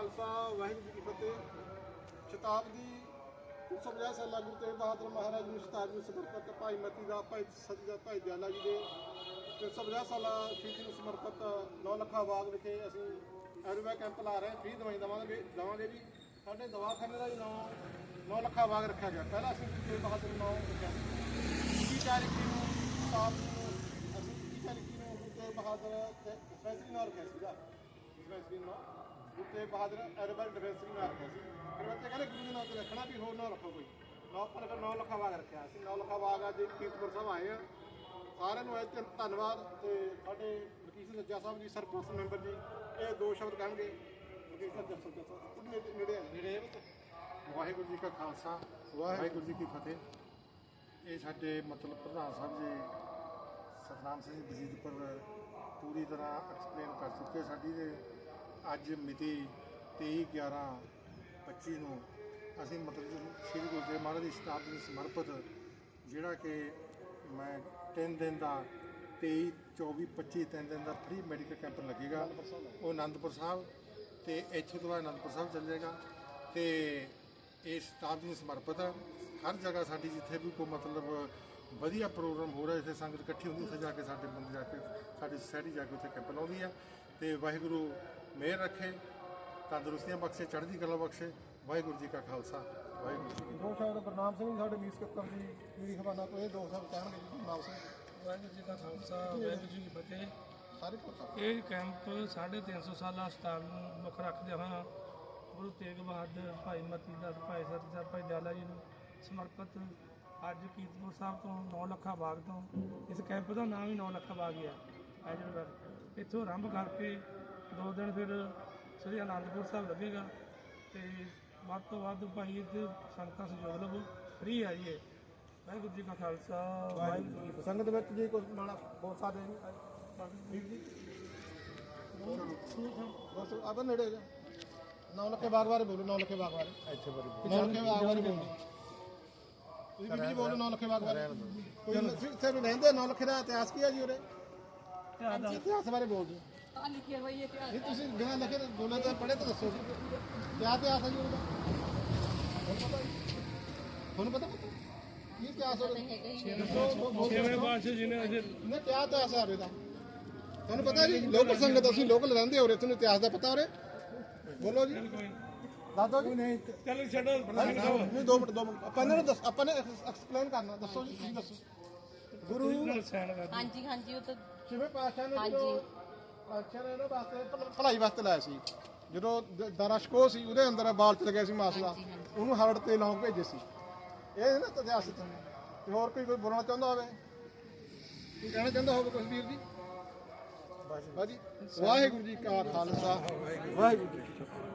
ਖਾਲਸਾ, ਵਾਹਿਗੁਰੂ ਜੀ ਕੀ ਫਤਿਹ। ਸ਼ਤਾਬਦੀ 350 ਸਾਲਾ ਗੁਰੂ ਤੇਗ ਬਹਾਦਰ ਮਹਾਰਾਜ ਨੂੰ ਸ਼ਤਾਬਦੀ ਨੂੰ ਸਮਰਪਿਤ ਭਾਈ ਮਤੀ ਦਾ, ਭਾਈ ਸਤੀ ਦਾ, ਭਾਈ ਦਿਆਲਾ ਜੀ ਦੇ 350 ਸਾਲਾ ਸ਼ਹੀਦੀ ਨੂੰ ਸਮਰਪਿਤ ਨੌ ਲੱਖਾ ਬਾਗ ਵਿਖੇ ਅਸੀਂ ਐਰੋਬਿਕ ਕੈਂਪ ਲਾ ਰਹੇ ਹਾਂ। ਫ੍ਰੀ ਦਵਾਈ ਦਵਾਂਗੇ ਦਵਾਂਗੇ ਵੀ ਸਾਡੇ ਦਵਾਖਾਨੇ ਦਾ ਵੀ ਨਾਮ ਨੌ ਲੱਖਾ ਬਾਗ ਰੱਖਿਆ ਗਿਆ। ਪਹਿਲਾਂ ਅਸੀਂ ਗੁਰੂ ਤੇਗ ਬਹਾਦਰ ਨੂੰ ਨਾਮ ਰੱਖਿਆ ਸੀ 21 ਤਾਰੀਖ ਨੂੰ ਸ਼ਤਾਬਦੀ ਨੂੰ ਅਸੀਂ 21 ਤਾਰੀਖ ਨੂੰ ਗੁਰੂ ਤੇਗ ਬਹਾਦਰ ਤੇ ਡਿਸਪੈਂਸਰੀ ਨਾਲ ਰੱਖਿਆ ਸੀਗਾ। ਡਿਸਪੈਂਸਰੀ ਨਾਲ ਗੁਰੂ ਤੇਗ ਬਹਾਦਰ ਐਰਬਲ ਡਿਸਪੈਂਸਰੀ ਨਾਲ ਰੱਖਿਆ ਸੀ ਫਿਰ ਬੱਚੇ ਕਹਿੰਦੇ ਗੁਰੂ ਦੇ ਨਾਂ ਤੇ ਰੱਖਣਾ ਵੀ ਹੋਰ ਨਾ ਰੱਖੋ ਕੋਈ। ਨੌ ਪਰ ਫਿਰ 9 ਲੱਖਾ ਬਾਗ ਰੱਖਿਆ ਅਸੀਂ। 9 ਲੱਖਾ ਬਾਗ ਅੱਜ ਕੀਰਤਪੁਰ ਸਾਹਿਬ ਆਏ ਆ। ਸਾਰਿਆਂ ਨੂੰ ਅੱਜ ਧੰਨਵਾਦ ਤੇ ਸਾਡੇ ਵਕੀਲ ਸੱਜਾ ਸਾਹਿਬ ਜੀ, ਸਰਪੰਚ ਮੈਂਬਰ ਜੀ, ਇਹ ਦੋ ਸ਼ਬਦ ਕਹਿਣਗੇ। ਵਕੀਲ ਸੱਜਾ ਸਾਹਿਬ ਨੇੜੇ ਨੇੜੇ ਵਾਹਿਗੁਰੂ ਜੀ ਕਾ ਖਾਲਸਾ, ਵਾਹਿਗੁਰੂ ਜੀ ਕੀ ਫਤਿਹ। ਇਹ ਸਾਡੇ ਮਤਲਬ ਪ੍ਰਧਾਨ ਸਾਹਿਬ ਜੀ ਸਤਨਾਮ ਸਿੰਘ ਬਜੀਦਪੁਰ ਪੂਰੀ ਤਰ੍ਹਾਂ ਐਕਸਪਲੇਨ ਕਰ ਚੁੱਕੇ ਸਾਡੀ ਦੇ ਅੱਜ ਮਿਤੀ 23 11 25 ਨੂੰ ਅਸੀਂ ਮਤਲਬ ਸ੍ਰੀ ਗੁਰੂ ਤੇਗ ਮਹਾਰਾਜ ਦੀ ਸ਼ਤਾਬਦੀ ਨੂੰ ਸਮਰਪਿਤ ਜਿਹੜਾ ਕਿ ਮੈਂ 3 ਦਿਨ ਦਾ 23 24 25 ਤਿੰਨ ਦਿਨ ਦਾ ਫ੍ਰੀ ਮੈਡੀਕਲ ਕੈਂਪ ਲੱਗੇਗਾ। ਉਹ ਆਨੰਦਪੁਰ ਸਾਹਿਬ ਤੇ ਇੱਥੇ ਤੋਂ ਬਾਅਦ ਆਨੰਦਪੁਰ ਸਾਹਿਬ ਚੱਲ ਚੱਲੇਗਾ ਤੇ ਇਹ ਸ਼ਤਾਬਦੀ ਨੂੰ ਸਮਰਪਿਤ ਹੈ ਹਰ ਜਗ੍ਹਾ ਸਾਡੀ ਜਿੱਥੇ ਵੀ ਕੋਈ ਮਤਲਬ ਵਧੀਆ ਪ੍ਰੋਗਰਾਮ ਹੋ ਰਿਹਾ ਇੱਥੇ ਸੰਗਤ ਇਕੱਠੀ ਹੁੰਦੀ, ਉੱਥੇ ਜਾ ਕੇ ਸਾਡੇ ਬੰਦੇ ਜਾ ਕੇ, ਸਾਡੀ ਸੋਸਾਇਟੀ ਜਾ ਕੇ ਉੱਥੇ ਕੈਂਪ ਲਾਉਂਦੀ ਆ। ਤੇ ਵਾਹਿਗੁਰੂ ਮਿਹਰ ਰੱਖੇ ਤੰਦਰੁਸਤੀਆਂ ਬਖਸ਼ੇ ਚੜ੍ਹਦੀ ਕਲਾ ਬਖਸ਼ੇ। ਵਾਹਿਗੁਰੂ ਜੀ ਕਾ ਖਾਲਸਾ ਵਾਹਿਗੁਰੂ ਜੀ ਕੀ ਦੋ ਸ਼ਬਦ ਗੁਰਨਾਮ ਸਿੰਘ ਜੀ ਸਾਡੇ ਮੀਤ ਸਕੱਤਰ ਜੀ ਮੇਰੀ ਖਬਾਨਾ ਤੋਂ ਇਹ ਦੋ ਸ਼ਬਦ ਕਹਿਣਗੇ ਜੀ ਗੁਰਨਾਮ ਸਿੰਘ। ਵਾਹਿਗੁਰੂ ਜੀ ਕਾ ਖਾਲਸਾ ਵਾਹਿਗੁਰੂ ਜੀ ਕੀ ਫਤਿਹ। ਸਾਰੇ ਪਤਾ ਇਹ ਕੈਂਪ 350 ਸਾਲਾ ਸਤਾਬ ਨੂੰ ਮੁੱਖ ਰੱਖਦੇ ਹੋਏ ਗੁਰੂ ਤੇਗ ਬਹਾਦਰ ਭਾਈ ਮਤੀ ਦਾ ਭਾਈ ਸਤਿਦਾਰ ਭਾਈ ਦਿਆਲਾ ਜੀ ਨੂੰ ਸਮਰਪਿਤ ਅੱਜ ਕੀਰਤਪੁਰ ਸਾਹਿਬ ਤੋਂ 9 ਲੱਖਾ ਬਾਗ ਤੋਂ ਇਸ ਕੈਂਪ ਦਾ ਨਾਮ ਹੀ 9 ਲੱਖਾ ਬਾਗ ਹੀ ਆ। ਐਜਰਬਰ ਇੱਥੋਂ ਆਰੰਭ ਕਰਕੇ ਦੋ ਦਿਨ ਫਿਰ ਸ੍ਰੀ ਅਨੰਦਪੁਰ ਸਾਹਿਬ ਲੱਗੇਗਾ ਤੇ ਵੱਧ ਤੋਂ ਵੱਧ ਭਾਈ ਇੱਥੇ ਸੰਗਤਾਂ ਸਹਿਯੋਗ ਲਵੋ ਫ੍ਰੀ ਆ ਜੀ ਇਹ। ਵਾਹਿਗੁਰੂ ਜੀ ਕਾ ਖਾਲਸਾ ਵਾਹਿਗੁਰੂ ਜੀ ਕੀ ਫਤਿਹ। ਸੰਗਤ ਵਿੱਚ ਜੀ ਕੁਝ ਮਾਣਾ ਬਹੁਤ ਸਾਰੇ ਵੀਰ ਜੀ ਬਸ ਨੇੜੇ ਜਾ। 9 ਲੱਖੇ ਬਾਗ ਬਾਰੇ ਬੋਲੋ 9 ਲੱਖੇ ਬਾਗ ਬਾਰੇ। ਇੱਥੇ ਬੜੀ 9 ਲੱਖੇ ਬਾਗ ਬਾਰੇ ਬੋਲੋ। ਤੁਸੀਂ ਵੀ ਜੀ ਬੋਲੋ 9 ਲੱਖੇ ਬਾਗ ਬਾਰੇ। ਕੋਈ ਸਿਰ ਰਹਿੰਦੇ 9 ਲੱਖੇ ਦਾ ਇਤਿਹਾਸ ਕੀ ਹੈ ਜੀ ਉਰੇ? ਹਾਂਜੀ ਇਤਿਹਾਸ ਬਾਰੇ ਬੋਲ ਦਿਓ। ਆ ਲਿਖਿਆ ਹੋਇਆ ਇਹ ਇਤਿਹਾਸ ਨਹੀਂ ਤੁਸੀਂ ਬਿਨਾਂ ਲਿਖੇ ਬੋਲੇ ਤਾਂ ਪੜ੍ਹੇ ਤਾਂ ਦੱਸੋ ਕਿਆ ਇਤਿਹਾਸ ਹੈ ਜੀ ਉਹਦਾ? ਤੁਹਾਨੂੰ ਪਤਾ? ਪਤਾ? ਕੀ ਇਤਿਹਾਸ ਹੈ ਦੱਸੋ ਛੇਵੇਂ ਪਾਤਸ਼ਾਹ ਜੀ ਨੇ ਅਜੇ ਨੇ ਕਿਆ ਇਤਿਹਾਸ ਹੈ ਇਹਦਾ ਤੁਹਾਨੂੰ ਪਤਾ ਜੀ ਲੋਕਲ ਸੰਗਤ ਅਸੀਂ ਲੋਕਲ ਰਹਿੰਦੇ ਹੋ ਰਹੇ ਤੁਹਾਨੂੰ ਇਤਿਹਾਸ ਦਾ ਪਤਾ ਹੋਰੇ ਬੋਲੋ ਜੀ। ਦੱਸ ਜੀ। ਨਹੀਂ ਚੱਲ ਛੱਡੋ ਨਹੀਂ ਦੋ ਮਿੰਟ ਦੋ ਮਿੰਟ। ਆਪਾਂ ਇਹਨਾਂ ਨੂੰ ਦੱਸ ਆਪਾਂ ਨੇ ਐਕਸਪਲੇਨ ਕਰਨਾ ਦੱਸੋ ਜੀ ਤੁਸੀਂ ਦੱਸੋ। ਗੁਰੂ ਹਾਂਜੀ ਹਾਂਜੀ ਉਹ ਤਾਂ ਛੇਵੇਂ ਪਾਤਸ਼ਾਹ ਨੇ ਹਾਂਜੀ। ਜਦੋਂ ਪਾਤਸ਼ਾਹ ਨੇ ਇਹਨਾਂ ਵਾਸਤੇ ਭਲ- ਭਲਾਈ ਵਾਸਤੇ ਲਾਇਆ ਸੀ। ਜਦੋਂ ਦ- ਦਾਰਾ ਸ਼ਕੋ ਸੀ ਉਹਦੇ ਅੰਦਰ ਬਾਲ ਚਲ ਗਿਆ ਸੀ ਮਾਸ ਦਾ। ਉਹਨੂੰ ਹਰੜ ਤੇ ਲੌਂਗ ਭੇਜੇ ਸੀ। ਇਹ ਨਾ ਇਤਿਹਾਸ ਤੇ ਹੋਰ ਕੋਈ ਕੋਈ ਬੋਲਣਾ ਚਾਹੁੰਦਾ ਹੋਵੇ? ਕੀ ਕਹਿਣਾ ਚਾਹੁੰਦਾ ਹੋਵੇ ਕੁਝ ਵੀਰ ਜੀ। ਬਾਜੀ ਵਾਹਿਗੁਰੂ ਜੀ ਕਾ ਖਾਲਸਾ। ਵਾਹਿਗੁਰੂ ਜੀ ਕੀ ਫਤਿਹ।